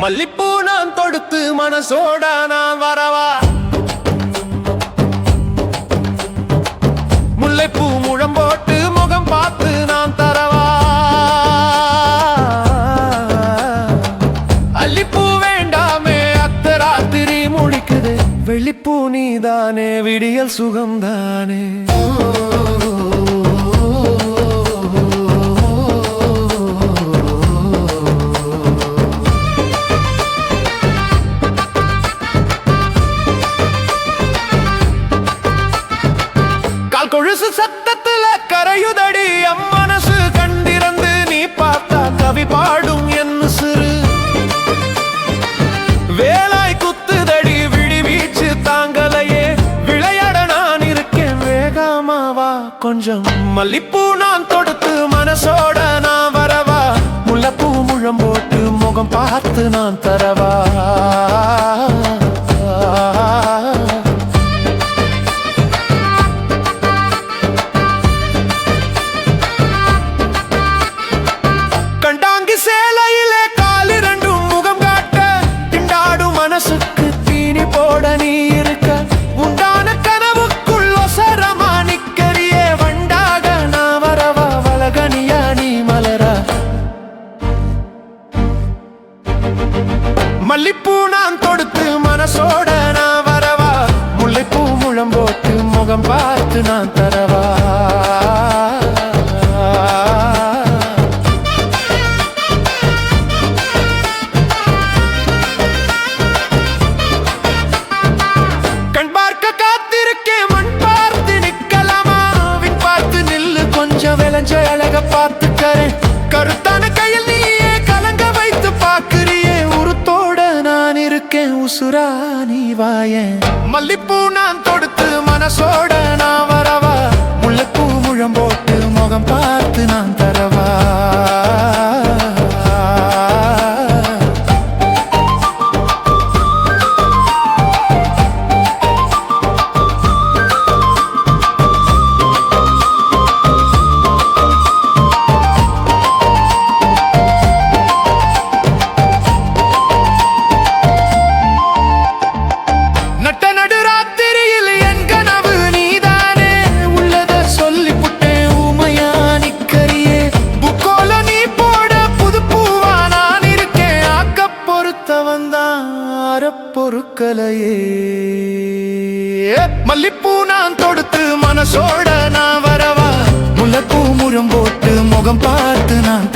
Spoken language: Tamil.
மல்லிப்பூ நான் தொடுத்து மனசோட நான் வரவா? விழிப்பு நீதானே விடியல் சுகம்தானே. கால் கொழுசு சத்தத்துல கரையுதடி அம்மனசு கண்டிரன் கொஞ்சம் மல்லிப்பூ நான் தொடுத்து மனசோட நான் வரவா? முல்லப்பூ முழம் போட்டு முகம் பார்த்து நான் தரவா? மல்லிப்பூ நான் தொடுத்து மனசோட நான் வரவா? முல்லைப்பூ முழம் போட்டு முகம் பார்த்து நான் தரவா? கண் பார்க்க காத்திருக்கேன் மண் பார்த்து நிக்கலாமா பார்த்து நில்லு கொஞ்சம் விளைஞ்ச அழக பார்த்துக்கறேன். இருக்கேன் உசுரா நீ வாயேன். மல்லிப்பூ நான் தொடுத்து மனசோட பொறுக்கலையே மல்லிப்பூ நான் தொடுத்து மனசோட நான் வரவா? முல்லைப்பூ முறம் போட்டு முகம் பார்த்து நான்